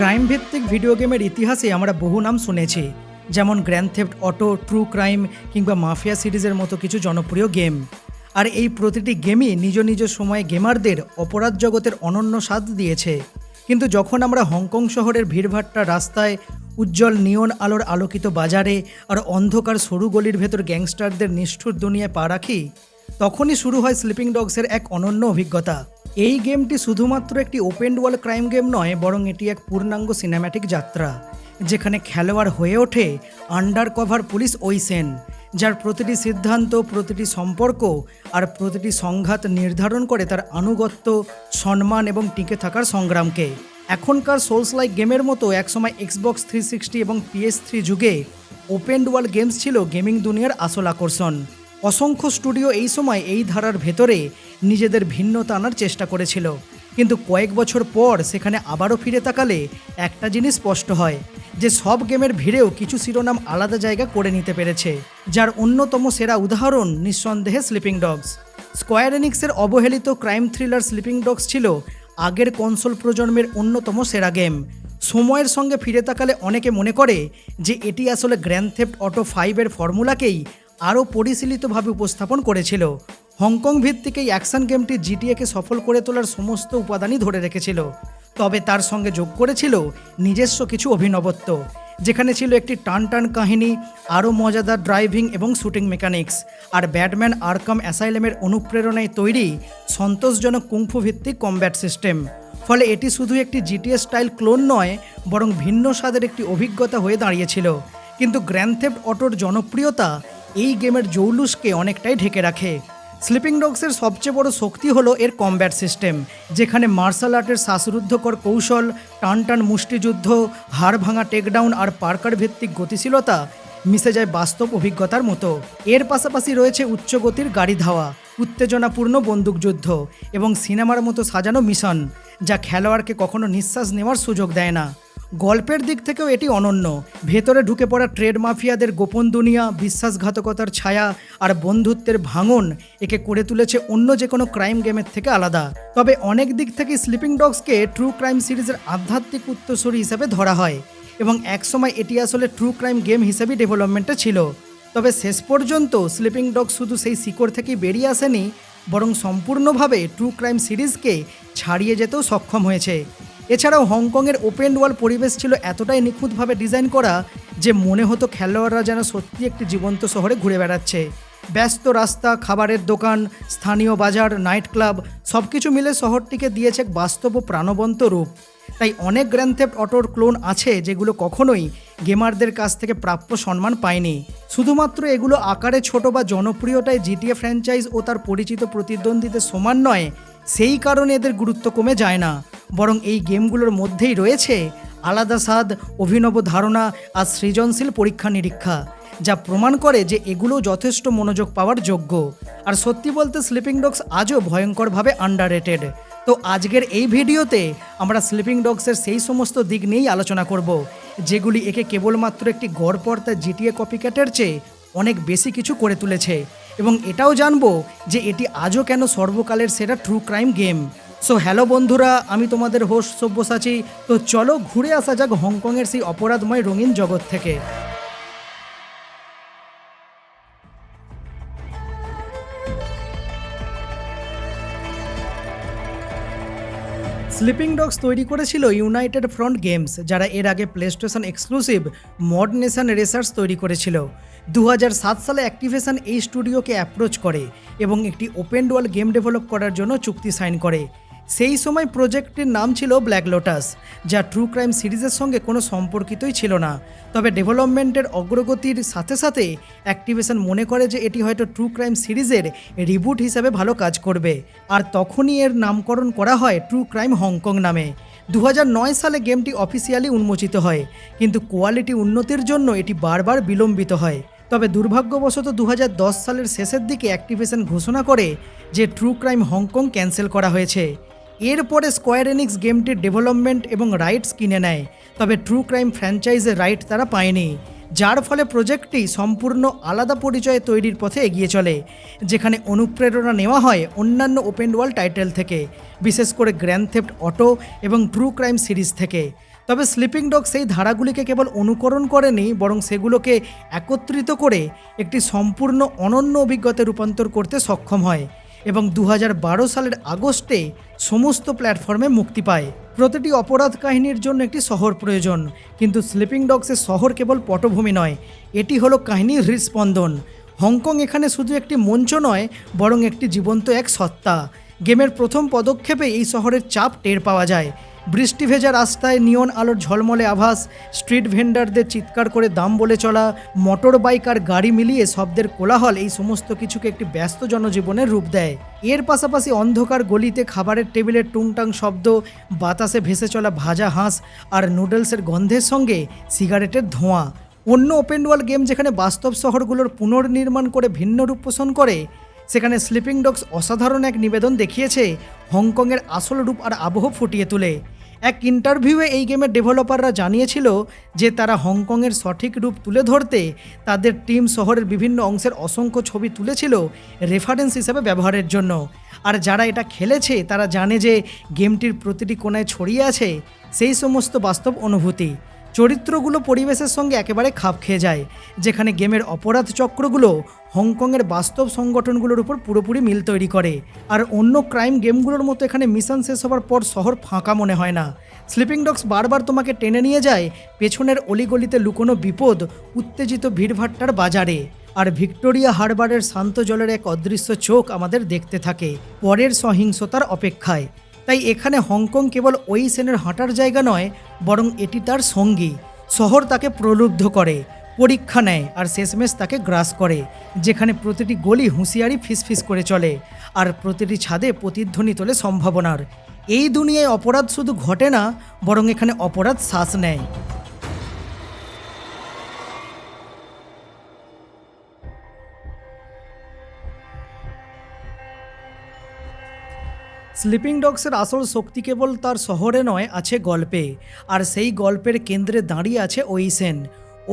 Crime ভিত্তিক video গেমের ইতিহাসে আমরা বহু নাম শুনেছি, যেমন Grand Theft Auto True Crime কিংবা মাফিয়া সিরিজের মতো কিছু জনপ্রিয় গেম আর এই প্রতিটি গেমই নিজ নিজ সময়ে গেমারদের অপরাধ জগতের অনন্য স্বাদ দিয়েছে। কিন্তু যখন আমরা হংকং শহরের ভিড়ভাট্টা রাস্তায়, উজ্জ্বল নিয়ন আলোর আলোকিত বাজারে আর অন্ধকার সরু গলির ভেতর গ্যাংস্টারদের নিষ্ঠুর দুনিয়ায় পা রাখি, তখনই শুরু হয় স্লিপিং ডগসের এক অনন্য অভিজ্ঞতা। এই গেমটি শুধুমাত্র একটি ওপেন ওয়াল ক্রাইম গেম নয়, বরং এটি এক পূর্ণাঙ্গ সিনেম্যাটিক যাত্রা, যেখানে খেলোয়াড় হয়ে ওঠে আন্ডার কভার পুলিশ ওইসেন, যার প্রতিটি সিদ্ধান্ত, প্রতিটি সম্পর্ক আর প্রতিটি সংঘাত নির্ধারণ করে তার আনুগত্য, সম্মান এবং টিকে থাকার সংগ্রামকে। এখনকার সোলস লাইক গেমের মতো একসময় এক্সবক্স থ্রি সিক্সটি এবং পিএস থ্রি যুগে ওপেন ওয়াল গেমস ছিল গেমিং দুনিয়ার আসল আকর্ষণ। অসংখ্য স্টুডিও এই সময় এই ধারার ভেতরে নিজেদের ভিন্নতা আনার চেষ্টা করেছিল। কিন্তু কয়েক বছর পর সেখানে আবারও ফিরে তাকালে একটা জিনিস স্পষ্ট হয়, যে সব গেমের ভিড়েও কিছু শিরোনাম আলাদা জায়গা করে নিতে পেরেছে, যার অন্যতম সেরা উদাহরণ নিঃসন্দেহে স্লিপিং ডগস স্কোয়ার এনিক্সের অবহেলিত ক্রাইম থ্রিলার স্লিপিং ডগস ছিল আগের কনসোল প্রজন্মের অন্যতম সেরা গেম। সময়ের সঙ্গে ফিরে তাকালে অনেকে মনে করে যে এটি আসলে গ্র্যান্ড থেফট অটো ফাইভের ফর্মুলাকেই আরও পরিশীলিতভাবে উপস্থাপন করেছিল। হংকং ভিত্তিক এই অ্যাকশন গেমটি জিটিএকে সফল করে তোলার সমস্ত উপাদানই ধরে রেখেছিল। তবে তার সঙ্গে যোগ করেছিল নিজস্ব কিছু অভিনবত্ব, যেখানে ছিল একটি টান টান কাহিনী, আরও মজাদার ড্রাইভিং এবং শুটিং মেকানিক্স, আর ব্যাটম্যান আরকাম অ্যাসাইলেমের অনুপ্রেরণায় তৈরি সন্তোষজনক কুংফু ভিত্তিক কমব্যাট সিস্টেম। ফলে এটি শুধু একটি জিটিএ স্টাইল ক্লোন নয়, বরং ভিন্ন স্বাদের একটি অভিজ্ঞতা হয়ে দাঁড়িয়েছিল। কিন্তু গ্র্যান্ড থেফট অটোর জনপ্রিয়তা এই গেমের জৌলুসকে অনেকটাই ঢেকে রাখে। স্লিপিং ডগসের সবচেয়ে বড় শক্তি হলো এর কমব্যাট সিস্টেম যেখানে মার্শাল আর্টের শ্বাসরুদ্ধকর কৌশল টান টান মুষ্টিযুদ্ধ, হাড় ভাঙা টেকডাউন আর পার্কার ভিত্তিক গতিশীলতা মিশে যায় বাস্তব অভিজ্ঞতার মতো। এর পাশাপাশি রয়েছে উচ্চগতির গাড়ি ধাওয়া, উত্তেজনাপূর্ণ বন্দুকযুদ্ধ এবং সিনেমার মতো সাজানো মিশন যা খেলোয়াড়কে কখনো নিঃশ্বাস নেওয়ার সুযোগ দেয় না। গল্পের দিক থেকেও এটি অনন্য। ভেতরে ঢুকে পড়া ট্রেড মাফিয়াদের গোপন দুনিয়া, বিশ্বাসঘাতকতার ছায়া আর বন্ধুত্বের ভাঙন একে করে তুলেছে অন্য যে কোনো ক্রাইম গেমের থেকে আলাদা। তবে অনেক দিক থেকে স্লিপিং ডগসকে ট্রু ক্রাইম সিরিজের আধ্যাত্মিক উত্তরসূরি হিসাবে ধরা হয় এবং একসময় এটি আসলে ট্রু ক্রাইম গেম হিসেবেই ডেভেলপমেন্টে ছিল। তবে শেষ পর্যন্ত স্লিপিং ডগ শুধু সেই শিকড় থেকেই বেরিয়ে আসেনি, বরং সম্পূর্ণভাবে ট্রু ক্রাইম সিরিজকে ছাড়িয়ে যেতেও সক্ষম হয়েছে। এছাড়াও হংকংয়ের ওপেন ওয়াল পরিবেশ ছিল এতটাই নিখুঁতভাবে ডিজাইন করা যে মনে হতো খেলোয়াড়রা যেন সত্যি একটি জীবন্ত শহরে ঘুরে বেড়াচ্ছে। ব্যস্ত রাস্তা, খাবারের দোকান, স্থানীয় বাজার, নাইট ক্লাব সব কিছু মিলে শহরটিকে দিয়েছে বাস্তব ও প্রাণবন্ত রূপ। তাই অনেক গ্র্যান্ড অটোর ক্লোন আছে যেগুলো কখনোই গেমারদের কাছ থেকে প্রাপ্য সম্মান পায়নি। শুধুমাত্র এগুলো আকারে ছোট বা জনপ্রিয়তায় জিটিএ ফ্র্যাঞ্চাইজ ও তার পরিচিত প্রতিদ্বন্দ্বীদের সমান নয়, সেই কারণে এদের গুরুত্ব কমে যায় না। বরং এই গেমগুলোর মধ্যেই রয়েছে আলাদা স্বাদ, অভিনব ধারণা আর সৃজনশীল পরীক্ষা নিরীক্ষা, যা প্রমাণ করে যে এগুলো যথেষ্ট মনোযোগ পাওয়ার যোগ্য। আর সত্যি বলতে স্লিপিং ডগস আজও ভয়ঙ্করভাবে আন্ডার তো আজকের এই ভিডিওতে আমরা স্লিপিং ডগসের সেই সমস্ত দিক নিয়েই আলোচনা করব, যেগুলি একে কেবলমাত্র একটি গড়পর্তা জিটিএ কপিক্যাটের চেয়ে অনেক বেশি কিছু করে তুলেছে। এবং এটাও জানব যে এটি আজও কেন সর্বকালের সেরা True Crime game so hello বন্ধুরা, আমি তোমাদের হোস্ট সব্যসাচী। তো চলো ঘুরে আসা যাক হংকংয়ের সেই অপরাধময় রঙিন জগৎ থেকে। স্লিপিং ডগস তৈরি করেছিল ইউনাইটেড ফ্রন্ট গেমস যারা এর আগে PlayStation exclusive ModNation Racers তৈরি করেছিল। দু হাজার সাত সালে অ্যাক্টিভেশন এই স্টুডিওকে অ্যাপ্রোচ করে এবং একটি ওপেন ওয়াল গেম ডেভেলপ করার জন্য চুক্তি সাইন করে। সেই সময় প্রজেক্টটির নাম ছিল ব্ল্যাক লোটাস, যা ট্রু ক্রাইম সিরিজের সঙ্গে কোনো সম্পর্কিতই ছিল না। তবে ডেভেলপমেন্টের অগ্রগতির সাথে সাথে অ্যাক্টিভেশন মনে করে যে এটি হয়তো ট্রু ক্রাইম সিরিজের রিবুট হিসাবে ভালো কাজ করবে। আর তখনই এর নামকরণ করা হয় ট্রু ক্রাইম হংকং নামে। দু হাজার নয় সালে গেমটি অফিসিয়ালি উন্মোচিত হয়, কিন্তু কোয়ালিটি উন্নতির জন্য এটি বারবার বিলম্বিত হয়। তবে দুর্ভাগ্যবশত দু হাজার দশ সালের শেষের দিকে অ্যাক্টিভেশন ঘোষণা করে যে ট্রু ক্রাইম হংকং ক্যান্সেল করা হয়েছে। এরপরে স্কোয়ার এনিক্স গেমটির ডেভেলপমেন্ট এবং রাইটস কিনে নেয়, তবে ট্রু ক্রাইম ফ্র্যাঞ্চাইজের রাইট তারা পায়নি, যার ফলে প্রজেক্টটি সম্পূর্ণ আলাদা পরিচয়ে তৈরির পথে এগিয়ে চলে, যেখানে অনুপ্রেরণা নেওয়া হয় অন্যান্য ওপেন ওয়ার্ল্ড টাইটেল থেকে, বিশেষ করে গ্র্যান্ড থেফট অটো এবং ট্রু ক্রাইম সিরিজ থেকে। তবে স্লিপিং ডগ সেই ধারাগুলিকে কেবল অনুকরণ করেনি, বরং সেগুলোকে একত্রিত করে একটি সম্পূর্ণ অনন্য অভিজ্ঞতায় রূপান্তর করতে সক্ষম হয় এবং দু হাজার বারো সালের আগস্টে সমস্ত প্ল্যাটফর্মে মুক্তি পায়। প্রতিটি অপরাধ কাহিনীর জন্য একটি শহর প্রয়োজন। কিন্তু স্লিপিং ডগসের শহর কেবল পটভূমি নয়, এটি হলো কাহিনীর হৃদস্পন্দন। হংকং এখানে শুধু একটি মঞ্চ নয়, বরং একটি জীবন্ত এক সত্তা। গেমের প্রথম পদক্ষেপে এই শহরের চাপ টের পাওয়া যায়। বৃষ্টি ভেজা রাস্তায় নিয়ন আলোর ঝলমলে আভাস স্ট্রিট ভেন্ডারদের চিৎকার করে দাম বলে চলা মোটর বাইক আর গাড়ি মিলিয়ে শব্দের কোলাহল, এই সমস্ত কিছুকে একটি ব্যস্ত জনজীবনের রূপ দেয়। এর পাশাপাশি অন্ধকার গলিতে খাবারের টেবিলের টুংটাং শব্দ, বাতাসে ভেসে চলা ভাজা হাঁস আর নুডলসের গন্ধের সঙ্গে সিগারেটের ধোঁয়া। অন্য ওপেন ওয়ার্ল্ড গেম যেখানে বাস্তব শহরগুলোর পুনর্নির্মাণ করে ভিন্ন রূপ পোষণ করে সেখানে স্লিপিং ডগস অসাধারণ এক নিবেদন দেখিয়েছে হংকংয়ের আসল রূপ আর আবহ ফুটিয়ে তোলে। এক ইন্টারভিউয়ে এই গেমের ডেভেলপাররা জানিয়েছিল যে তারা হংকংয়ের সঠিক রূপ তুলে ধরতে তাদের টিম শহরের বিভিন্ন অংশের অসংখ্য ছবি তুলেছিল রেফারেন্স হিসেবে ব্যবহারের জন্য। আর যারা এটা খেলেছে, তারা জানে যে গেমটির প্রতিটি কোনায় ছড়িয়ে আছে সেই সমস্ত বাস্তব অনুভূতি। চরিত্রগুলো পরিবেশের সঙ্গে একেবারে খাপ খেয়ে যায়, যেখানে গেমের অপরাধ চক্রগুলো হংকংয়ের বাস্তব সংগঠনগুলোর উপর পুরোপুরি মিল তৈরি করে। আর অন্য ক্রাইম গেমগুলোর মতো এখানে মিশন শেষ হওয়ার পর শহর ফাঁকা মনে হয় না। স্লিপিং ডগস বারবার তোমাকে টেনে নিয়ে যায়, পেছনের অলিগলিতে লুকোনো বিপদ, উত্তেজিত ভিড়ভাট্টার বাজারে। আর ভিক্টোরিয়া হারবারের শান্ত জলের এক অদৃশ্য চোখ আমাদের দেখতে থাকে, পরের সহিংসতার অপেক্ষায়। তাই এখানে হংকং কেবল ওই সেনের হাঁটার জায়গা নয়, বরং এটি তার সঙ্গী। শহর তাকে প্রলুব্ধ করে, পরীক্ষা নেয় আর শেষমেশ তাকে গ্রাস করে, যেখানে প্রতিটি গলি হুঁশিয়ারি ফিসফিস করে চলে আর প্রতিটি ছাদে প্রতিধ্বনি তোলে সম্ভাবনার। এই দুনিয়ায় অপরাধ শুধু ঘটে না, বরং এখানে অপরাধ শ্বাস নেয়। স্লিপিং ডগসের আসল শক্তি কেবল তার শহরে নয়, আছে গল্পে। আর সেই গল্পের কেন্দ্রে দাঁড়িয়ে আছে ওই সেন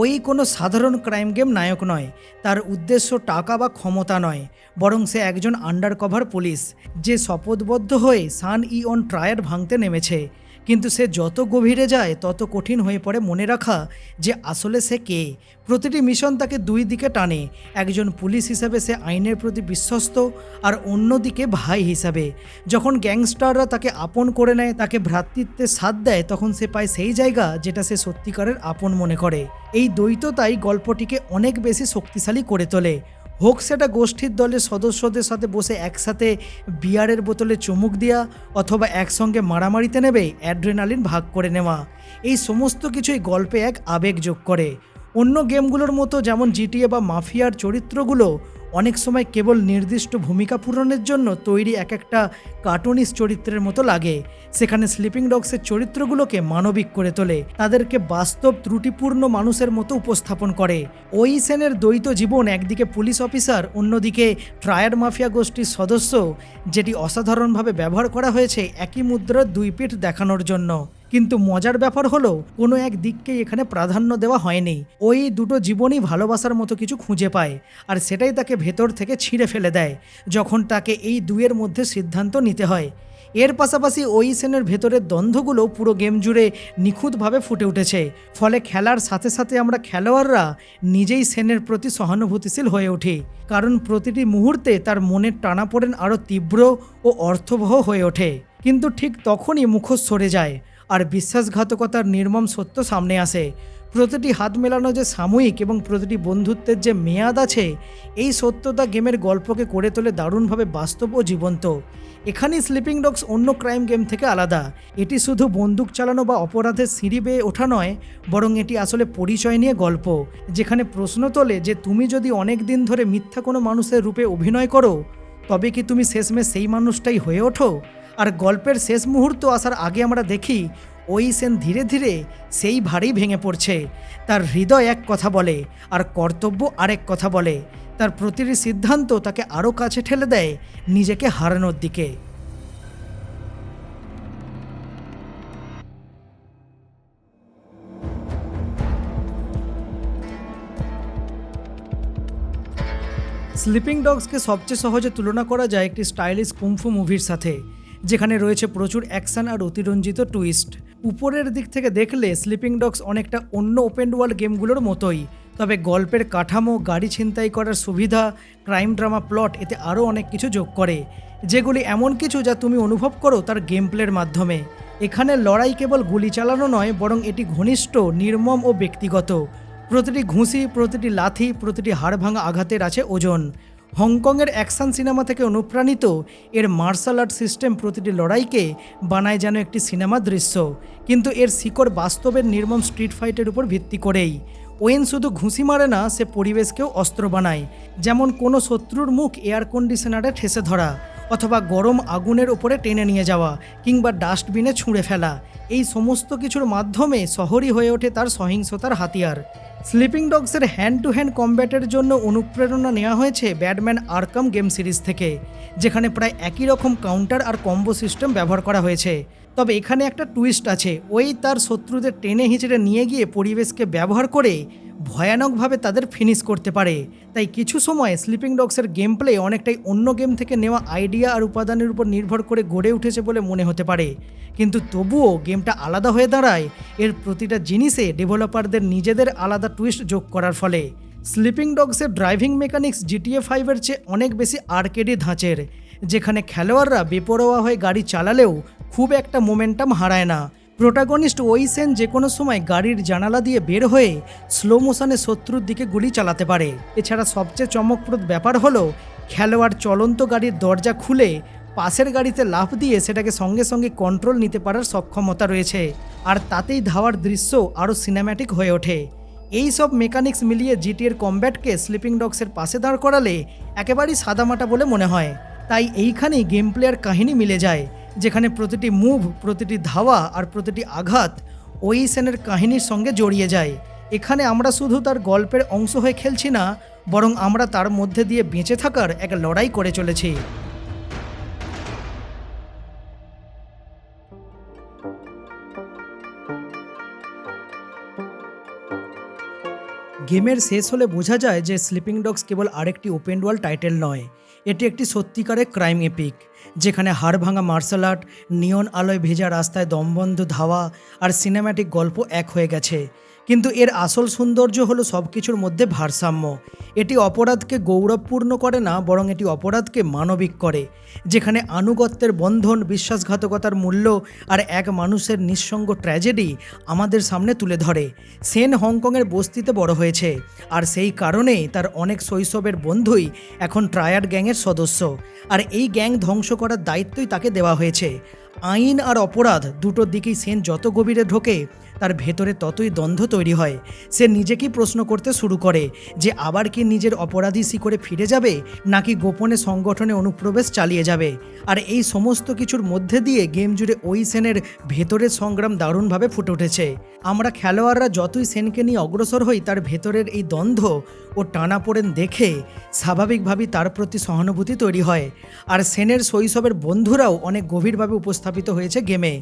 ওই কোনো সাধারণ ক্রাইম গেম নায়ক নয়, তার উদ্দেশ্য টাকা বা ক্ষমতা নয়, বরং সে একজন আন্ডার কভার পুলিশ, যে শপথবদ্ধ হয়ে সান ই অন ট্রায়ার ভাঙতে নেমেছে। কিন্তু সে যত গভীরে যায়, তত কঠিন হয়ে পড়ে মনে রাখা যে আসলে সে কে। প্রতিটি মিশন তাকে দুই দিকে টানে, একজন পুলিশ হিসাবে সে আইনের প্রতি বিশ্বস্ত আর অন্যদিকে ভাই হিসাবে। যখন গ্যাংস্টাররা তাকে আপন করে নেয়, তাকে ভ্রাতৃত্বের সাথ দেয়, তখন সে পায় সেই জায়গা যেটা সে সত্যিকারের আপন মনে করে। এই দ্বৈততাই গল্পটিকে অনেক বেশি শক্তিশালী করে তোলে। হোক সেটা গোষ্ঠীর দলের সদস্যদের সাথে বসে একসাথে বিয়ারের বোতলে চুমুক দেওয়া অথবা একসঙ্গে মারামারিতে নেবে অ্যাড্রেনালিন ভাগ করে নেওয়া। এই সমস্ত কিছুই গল্পে এক আবেগ যোগ করে। অন্য গেমগুলোর মতো যেমন জিটিএ বা মাফিয়ার চরিত্রগুলো অনেক সময় কেবল নির্দিষ্ট ভূমিকা পূরণের জন্য তৈরি এক একটা কার্টুনিস চরিত্রের মতো লাগে। সেখানে স্লিপিং ডগসের চরিত্রগুলোকে মানবিক করে তোলে, তাদেরকে বাস্তব ত্রুটিপূর্ণ মানুষের মতো উপস্থাপন করে। ওই সেনের দ্বৈত জীবন একদিকে পুলিশ অফিসার, অন্যদিকে ট্রায়ার মাফিয়া গোষ্ঠীর সদস্য, যেটি অসাধারণভাবে ব্যবহার করা হয়েছে একই মুদ্রার দুই পিঠ দেখানোর জন্য। কিন্তু মজার ব্যাপার হলো, কোনো এক দিককে এখানে প্রাধান্য দেওয়া হয়নি। ওই দুটো জীবনই ভালোবাসার মতো কিছু খুঁজে পায়, আর সেটাই তাকে ভেতর থেকে ছিঁড়ে ফেলে দেয়, যখন তাকে এই দুয়ের মধ্যে সিদ্ধান্ত নিতে হয়। এর পাশাপাশি ওই সেনের ভেতরের দ্বন্দ্বগুলো পুরো গেম জুড়ে নিখুঁতভাবে ফুটে উঠেছে। ফলে খেলার সাথে সাথে আমরা খেলোয়াড়রা নিজেই সেনের প্রতি সহানুভূতিশীল হয়ে উঠি। কারণ প্রতিটি মুহূর্তে তার মনের টানাপোড়েন আরও তীব্র ও অর্থবহ হয়ে ওঠে। কিন্তু ঠিক তখনই মুখোশ সরে যায়। আর বিশ্বাসঘাতকতার নির্মম সত্য সামনে আসে। প্রতিটি হাত মেলানো যে সাময়িক এবং প্রতিটি বন্ধুত্বের যে মেয়াদ আছে, এই সত্যতা গেমের গল্পকে করে তোলে দারুণভাবে বাস্তব ও জীবন্ত। এখানেই স্লিপিং ডগস অন্য ক্রাইম গেম থেকে আলাদা। এটি শুধু বন্দুক চালানো বা অপরাধের সিঁড়ি বেয়ে ওঠা নয়, বরং এটি আসলে পরিচয় নিয়ে গল্প, যেখানে প্রশ্ন তোলে যে তুমি যদি অনেক দিন ধরে মিথ্যা কোনো মানুষের রূপে অভিনয় করো, তবে কি তুমি শেষমেশ সেই মানুষটাই হয়ে ওঠো? আর গল্পের শেষ মুহূর্ত আসার আগে আমরা দেখি, ওই সেন ধীরে ধীরে সেই ভারেই ভেঙে পড়ছে। তার হৃদয় এক কথা বলে, আর কর্তব্য আরেক কথা বলে। তার প্রতিটি সিদ্ধান্ত তাকে আরও কাছে ঠেলে দেয়, নিজেকে হারানোর দিকে। স্লিপিং ডগসকে সবচেয়ে সহজে তুলনা করা যায় একটি স্টাইলিশ কুমফু মুভির সাথে। যেখানে রয়েছে প্রচুর অ্যাকশন আর অতিরঞ্জিত টুইস্ট। উপরের দিক থেকে দেখলে স্লিপিং ডগস অনেকটা অন্য ওপেন ওয়ার্ল্ড গেমগুলোর মতোই। তবে গল্পের কাঠামো, গাড়ি ছিনতাই করার সুবিধা ক্রাইম ড্রামা প্লট এতে আরও অনেক কিছু যোগ করে। যেগুলি এমন কিছু যা তুমি অনুভব করো তার গেম প্লের মাধ্যমে। এখানে লড়াই কেবল গুলি চালানো নয়, বরং এটি ঘনিষ্ঠ, নির্মম ও ব্যক্তিগত। প্রতিটি ঘুষি, প্রতিটি লাথি, প্রতিটি হাড় ভাঙা আঘাতের আছে ওজন। হংকংয়ের অ্যাকশন সিনেমা থেকে অনুপ্রাণিত, এর মার্শাল আর্ট সিস্টেম প্রতিটি লড়াইকে বানায় যেন একটি সিনেমা দৃশ্য। কিন্তু এর শিকড় বাস্তবের নির্মম স্ট্রিট ফাইটের উপর ভিত্তি করেই। ওয়েন শুধু ঘুষি মারে না, সে পরিবেশকেও অস্ত্র বানায়। যেমন কোনো শত্রুর মুখ এয়ার কন্ডিশনারে ঠেসে ধরা, অথবা গরম আগুনের ওপরে টেনে নিয়ে যাওয়া, কিংবা ডাস্টবিনে ছুঁড়ে ফেলা। এই সমস্ত কিছুর মাধ্যমে শহরই হয়ে ওঠে তার সহিংসতার হাতিয়ার। স্লিপিং ডগসের হ্যান্ড টু হ্যান্ড কম্ব্যাটের জন্য অনুপ্রেরণা নেওয়া হয়েছে ব্যাডম্যান আরকাম গেম সিরিজ থেকে, যেখানে প্রায় একই রকম কাউন্টার আর কম্বো সিস্টেম ব্যবহার করা হয়েছে। তবে এখানে একটা টুইস্ট আছে। ওই তার শত্রুদের টেনে হিঁচড়ে নিয়ে গিয়ে পরিবেশকে ব্যবহার করে ভয়ানকভাবে তাদের ফিনিশ করতে পারে। তাই কিছু সময় স্লিপিং ডগসের গেম প্লে অনেকটাই অন্য গেম থেকে নেওয়া আইডিয়া আর উপাদানের উপর নির্ভর করে গড়ে উঠেছে বলে মনে হতে পারে। কিন্তু তবুও গেমটা আলাদা হয়ে দাঁড়ায়, এর প্রতিটা জিনিসে ডেভেলপারদের নিজেদের আলাদা টুইস্ট যোগ করার ফলে। স্লিপিং ডগসের ড্রাইভিং মেকানিক্স জিটিএ ফাইভের চেয়ে অনেক বেশি আর্কেডি ধাঁচের, যেখানে খেলোয়াড়রা বেপরোয়া হয়ে গাড়ি চালালেও খুব একটা মোমেন্টাম হারায় না। প্রোটাগনিস্ট ওই সেন যে কোনো সময় গাড়ির জানালা দিয়ে বের হয়ে স্লো মোশনে শত্রুর দিকে গুলি চালাতে পারে। এছাড়া সবচেয়ে চমকপ্রদ ব্যাপার হলো, খেলোয়াড় চলন্ত গাড়ির দরজা খুলে পাশের গাড়িতে লাফ দিয়ে সেটাকে সঙ্গে সঙ্গে কন্ট্রোল নিতে পারার সক্ষমতা রয়েছে। আর তাতেই ধাওয়ার দৃশ্য আরও সিনেম্যাটিক হয়ে ওঠে। এই সব মেকানিক্স মিলিয়ে জিটিএর কম্ব্যাটকে স্লিপিং ডগসের পাশে দাঁড় করালে একেবারেই সাদামাটা বলে মনে হয়। তাই এইখানেই গেম প্লেয়ার কাহিনী মিলে যায়। যেখানে প্রতিটি মুভ, প্রতিটি ধাওয়া আর প্রতিটি আঘাত ওই সেনের কাহিনীর সঙ্গে জড়িয়ে যায়। এখানে আমরা শুধু তার গল্পের অংশ হয়ে খেলছি না, বরং আমরা তার মধ্যে দিয়ে বেঁচে থাকার এক লড়াই করে চলেছি। গেমের শেষ হলে বোঝা যায় যে স্লিপিং ডগস কেবল আরেকটি ওপেন ওয়ার্ল্ড টাইটেল নয়, এটি একটি সত্যিকারের ক্রাইম এপিক যেখানে হাড় ভাঙা মার্শাল আর্ট নিয়ন আলোয় ভেজা রাস্তায় দমবন্ধ ধাওয়া আর সিনেম্যাটিক গল্প এক হয়ে গেছে। কিন্তু এর আসল সৌন্দর্য হলো সব কিছুর মধ্যে ভারসাম্য। এটি অপরাধকে গৌরবপূর্ণ করে না, বরং এটি অপরাধকে মানবিক করে, যেখানে আনুগত্যের বন্ধন, বিশ্বাসঘাতকতার মূল্য আর এক মানুষের নিঃসঙ্গ ট্র্যাজেডি আমাদের সামনে তুলে ধরে। সেন হংকংয়ের বস্তিতে বড় হয়েছে, আর সেই কারণেই তার অনেক শৈশবের বন্ধুই এখন ট্রায়াড গ্যাংয়ের সদস্য, আর এই গ্যাং ধ্বংস করার দায়িত্বই তাকে দেওয়া হয়েছে। আইন আর অপরাধ দুটোর দিকেই সেন যত গভীরে ঢোকে তার ভেতরে ততই দ্বন্দ্ব তৈরি হয়। সে নিজেকেই প্রশ্ন করতে শুরু করে যে, আবার কি নিজের অপরাধী শিকড়ে ফিরে যাবে, নাকি গোপনে সংগঠনে অনুপ্রবেশ চালিয়ে যাবে? আর এই সমস্ত কিছুর মধ্যে দিয়ে গেম জুড়ে ওই সেনের ভেতরের সংগ্রাম দারুণভাবে ফুটে উঠেছে। আমরা খেলোয়াড়রা যতই সেনকে নিয়ে অগ্রসর হই, তার ভেতরের এই দ্বন্দ্ব ও টানাপোড়েন দেখে স্বাভাবিকভাবেই তার প্রতি সহানুভূতি তৈরি হয়। আর সেনের শৈশবের বন্ধুরাও অনেক গভীরভাবে উপস্থাপিত হয়েছে গেমে।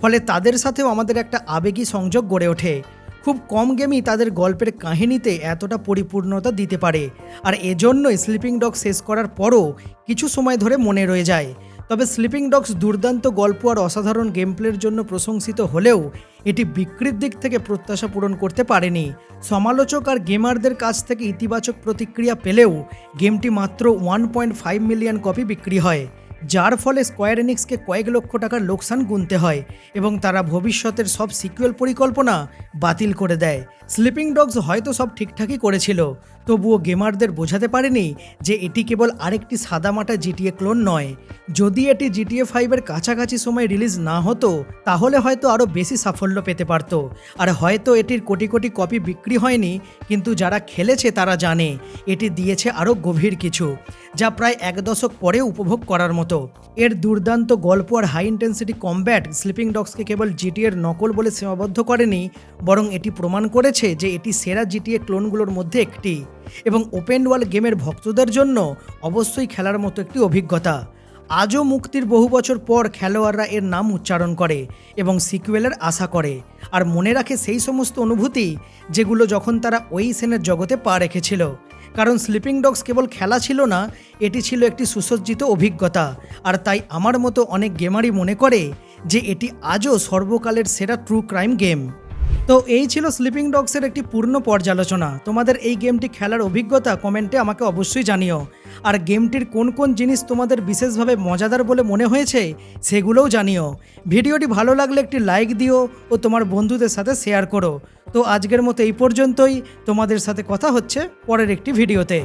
ফলে তাদের সাথেও আমাদের একটা আবেগী সংযোগ গড়ে ওঠে। খুব কম গেমই তাদের গল্পের কাহিনীতে এতটা পরিপূর্ণতা দিতে পারে। আর এজন্যই স্লিপিং ডগ শেষ করার পরও কিছু সময় ধরে মনে রয়ে যায়। তবে স্লিপিং ডগস দুর্দান্ত গল্প আর অসাধারণ গেম প্লের জন্য প্রশংসিত হলেও এটি বিক্রির দিক থেকে প্রত্যাশা পূরণ করতে পারেনি। সমালোচক আর গেমারদের কাছ থেকে ইতিবাচক প্রতিক্রিয়া পেলেও গেমটি মাত্র one point five million copy বিক্রি হয়, যার ফলে স্কোয়ার এনিক্সকে কয়েক লক্ষ টাকার লোকসান গুনতে হয় এবং তারা ভবিষ্যতের সব সিকুয়েল পরিকল্পনা বাতিল করে দেয়। স্লিপিং ডগস হয়তো সব ঠিকঠাকই করেছিল, তবুও গেমারদের বোঝাতে পারেনি যে এটি কেবল আরেকটি সাদামাটা জিটিএ ক্লোন নয়। যদি এটি জিটিএ ফাইভের কাছাকাছি সময় রিলিজ না হতো, তাহলে হয়তো আরও বেশি সাফল্য পেতে পারত। আর হয়তো এটির কোটি কোটি কপি বিক্রি হয়নি, কিন্তু যারা খেলেছে তারা জানে, এটি দিয়েছে আরও গভীর কিছু, যা প্রায় এক দশক পরে উপভোগ করার মতো। এর দুর্দান্ত গল্প আর হাই ইন্টেন্সিটি কমব্যাট স্লিপিং ডগসকে কেবল জিটিএর নকল বলে সীমাবদ্ধ করেনি, বরং এটি প্রমাণ করেছে যে এটি সেরা জিটিএ ক্লোনগুলোর মধ্যে একটি এবং ওপেন ওয়ার্ল্ড গেমের ভক্তদের জন্য অবশ্যই খেলার মতো একটি অভিজ্ঞতা। আজও মুক্তির বহু বছর পর খেলোয়াড়রা এর নাম উচ্চারণ করে এবং সিকুয়েলের আশা করে। আর মনে রাখে সেই সমস্ত অনুভূতি যেগুলো যখন তারা ওই সেনের জগতে পা রেখেছিল। কারণ স্লিপিং ডগস কেবল খেলা ছিল না, এটি ছিল একটি সুসজ্জিত অভিজ্ঞতা। আর তাই আমার মতো অনেক গেমারই মনে করে যে এটি আজও সর্বকালের সেরা ট্রু ক্রাইম গেম তো এই ছিল স্লিপিং ডগসের একটি পূর্ণ পর্যালোচনা। তোমাদের এই গেমটি খেলার অভিজ্ঞতা কমেন্টে আমাকে অবশ্যই জানিও। আর গেমটির কোন কোন জিনিস তোমাদের বিশেষভাবে মজাদার বলে মনে হয়েছে, সেগুলোও জানিও। ভিডিওটি ভালো লাগলে একটি লাইক দিও ও তোমার বন্ধুদের সাথে শেয়ার করো। তো আজকের মতো এই পর্যন্তই। তোমাদের সাথে কথা হচ্ছে পরের একটি ভিডিওতে।